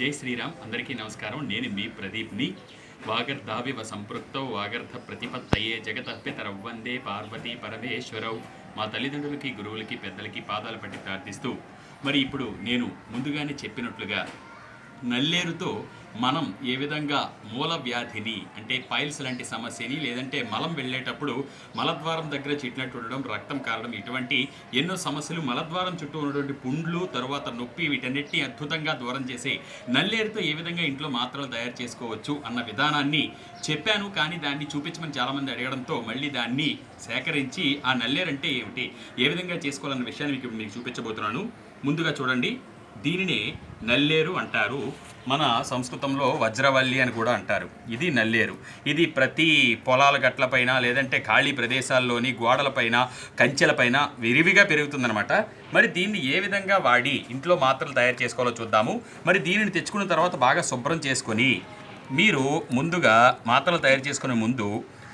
జై శ్రీరామ్. అందరికీ నమస్కారం. నేను మీ ప్రదీప్ని. వాగర్ధావివ సంపృక్తౌ వాగర్ధ ప్రతిపత్తయే జగతఃపితరౌ వందే పార్వతీ పరమేశ్వరౌ. మా తల్లిదండ్రులకి గురువులకి పెద్దలకి పాదాలు పట్టి ప్రార్థిస్తూ. మరి ఇప్పుడు నేను ముందుగానే చెప్పినట్లుగా నల్లేరుతో మనం ఏ విధంగా మూల వ్యాధిని అంటే పైల్స్ లాంటి సమస్యని లేదంటే మలం వెళ్ళేటప్పుడు మలద్వారం దగ్గర చిట్నట్టు ఉండడం రక్తం కారడం ఇటువంటి ఎన్నో సమస్యలు మలద్వారం చుట్టూ ఉన్నటువంటి పుండ్లు తర్వాత నొప్పి వీటన్నిటిని అద్భుతంగా దూరం చేసే నల్లేరుతో ఏ విధంగా ఇంట్లో మాత్రలు తయారు చేసుకోవచ్చు అన్న విధానాన్ని చెప్పాను. కానీ దాన్ని చూపించమని చాలామంది అడగడంతో మళ్ళీ దాన్ని సేకరించి ఆ నల్లేరు అంటే ఏమిటి ఏ విధంగా చేసుకోవాలన్న విషయాన్ని మీకు మీకు చూపించబోతున్నాను. ముందుగా చూడండి. దీనిని నల్లేరు అంటారు. మన సంస్కృతంలో వజ్రవల్లి అని కూడా అంటారు. ఇది నల్లేరు. ఇది ప్రతి పొలాల గట్లపైన లేదంటే ఖాళీ ప్రదేశాల్లోని గోడలపైన కంచెలపైన విరివిగా పెరుగుతుందనమాట మరి దీన్ని ఏ విధంగా వాడి ఇంట్లో మాత్రలు తయారు చేసుకోవాలో చూద్దాము. మరి దీనిని తెచ్చుకున్న తర్వాత బాగా శుభ్రం చేసుకొని మీరు ముందుగా మాత్రలు తయారు చేసుకునే ముందు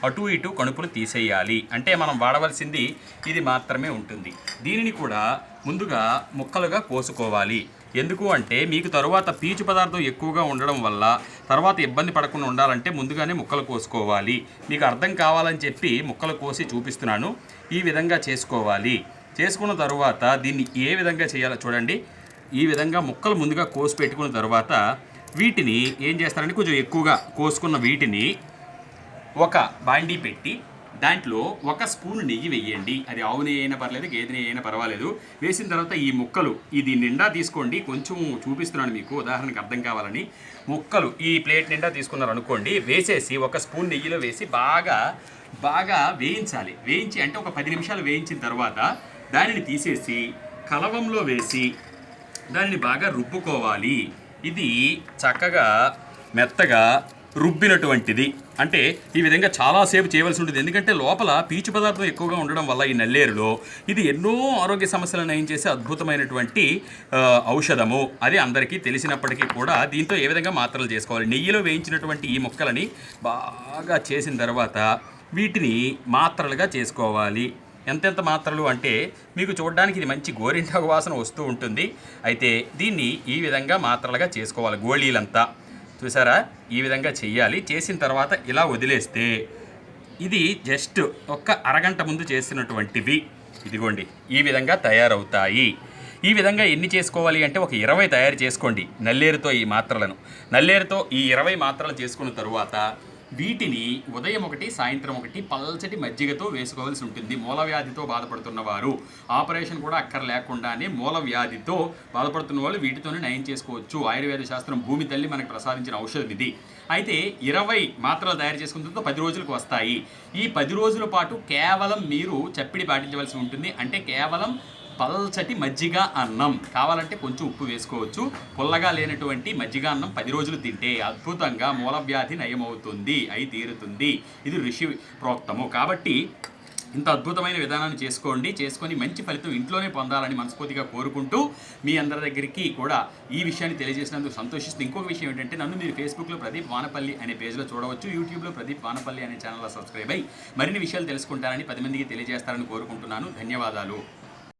అటు ఇటు కణుపులు తీసేయాలి. అంటే మనం వాడవలసింది ఇది మాత్రమే ఉంటుంది. దీనిని కూడా ముందుగా ముక్కలుగా కోసుకోవాలి. ఎందుకు అంటే మీకు తరువాత పీచు పదార్థం ఎక్కువగా ఉండడం వల్ల తర్వాత ఇబ్బంది పడకుండా ఉండాలంటే ముందుగానే ముక్కలు కోసుకోవాలి. మీకు అర్థం కావాలని చెప్పి ముక్కలు కోసి చూపిస్తున్నాను. ఈ విధంగా చేసుకోవాలి. చేసుకున్న తరువాత దీన్ని ఏ విధంగా చేయాలో చూడండి. ఈ విధంగా ముక్కలు ముందుగా కోసి పెట్టుకున్న తర్వాత వీటిని ఏం చేస్తారంటే కొంచెం ఎక్కువగా కోసుకున్న వీటిని ఒక బాండీ పెట్టి దాంట్లో ఒక స్పూన్ నెయ్యి వేయండి. అది ఆవు నెయ్యి అయినా పర్లేదు గేదె నెయ్యి అయినా పర్వాలేదు. వేసిన తర్వాత ఈ ముక్కలు ఇది నిండా తీసుకోండి. కొంచెం చూపిస్తున్నాను మీకు ఉదాహరణకు అర్థం కావాలని. ముక్కలు ఈ ప్లేట్ నిండా తీసుకున్నారు అనుకోండి వేసేసి ఒక స్పూన్ నెయ్యిలో వేసి బాగా బాగా వేయించాలి. వేయించి అంటే ఒక పది నిమిషాలు వేయించిన తర్వాత దానిని తీసేసి కలవంలో వేసి దానిని బాగా రుబ్బుకోవాలి. ఇది చక్కగా మెత్తగా రుబ్బినటువంటిది. అంటే ఈ విధంగా చాలాసేపు చేయవలసి ఉంటుంది. ఎందుకంటే లోపల పీచు పదార్థం ఎక్కువగా ఉండడం వల్ల ఈ నల్లేరులో ఇది ఎన్నో ఆరోగ్య సమస్యలను నయం చేసే అద్భుతమైనటువంటి ఔషధము. అది అందరికీ తెలిసినప్పటికీ కూడా దీంతో ఏ విధంగా మాత్రలు చేసుకోవాలి? నెయ్యిలో వేయించినటువంటి ఈ మొక్కలని బాగా చేసిన తర్వాత వీటిని మాత్రలుగా చేసుకోవాలి. ఎంతెంత మాత్రలు అంటే మీకు చూడడానికి ఇది మంచి గోరింటాకు వాసన వస్తూ ఉంటుంది. అయితే దీన్ని ఈ విధంగా మాత్రలుగా చేసుకోవాలి గోళీలంతా. చూసారా? ఈ విధంగా చేయాలి చేసిన తర్వాత ఇలా వదిలేస్తే ఇది జస్ట్ ఒక్క అరగంట ముందు చేసినటువంటివి. ఇదిగోండి ఈ విధంగా తయారవుతాయి. ఈ విధంగా ఎన్ని చేసుకోవాలి అంటే ఒక ఇరవై తయారు చేసుకోండి. నల్లేరుతో ఈ మాత్రలను. నల్లేరుతో ఈ ఇరవై మాత్రలు చేసుకున్న తరువాత వీటిని ఉదయం ఒకటి సాయంత్రం ఒకటి పల్చటి మజ్జిగతో వేసుకోవాల్సి ఉంటుంది. మూల వ్యాధితో బాధపడుతున్న వారు ఆపరేషన్ కూడా అక్కర లేకుండానే మూల వ్యాధితో బాధపడుతున్న వాళ్ళు వీటితోనే నయం చేసుకోవచ్చు. ఆయుర్వేద శాస్త్రం భూమి తల్లి మనకు ప్రసాదించిన ఔషధం ఇది. అయితే ఇరవై మాత్రలు తయారు చేసుకున్న పది రోజులకు వస్తాయి. ఈ పది రోజుల పాటు కేవలం మీరు చప్పిడి పాటించవలసి ఉంటుంది. అంటే కేవలం పల్చటి మజ్జిగ అన్నం. కావాలంటే కొంచెం ఉప్పు వేసుకోవచ్చు. పుల్లగా లేనటువంటి మజ్జిగ అన్నం పది రోజులు తింటే అద్భుతంగా మూలవ్యాధి నయమవుతుంది. అయి తీరుతుంది. ఇది ఋషి ప్రోక్తము. కాబట్టి ఇంత అద్భుతమైన విధానాన్ని చేసుకోండి. చేసుకొని మంచి ఫలితం ఇంట్లోనే పొందాలని మనస్ఫూర్తిగా కోరుకుంటూ మీ అందరి దగ్గరికి కూడా ఈ విషయాన్ని తెలియజేసినందుకు సంతోషిస్తూ ఇంకొక విషయం ఏంటంటే నన్ను మీరు ఫేస్బుక్లో ప్రదీప్ వానపల్లి అనే పేజ్లో చూడవచ్చు. యూట్యూబ్లో ప్రదీప్ వానపల్లి అనే ఛానల్లో సబ్స్క్రైబ్ అయ్యి మరిన్ని విషయాలు తెలుసుకుంటారని పది మందికి తెలియజేస్తారని కోరుకుంటున్నాను. ధన్యవాదాలు.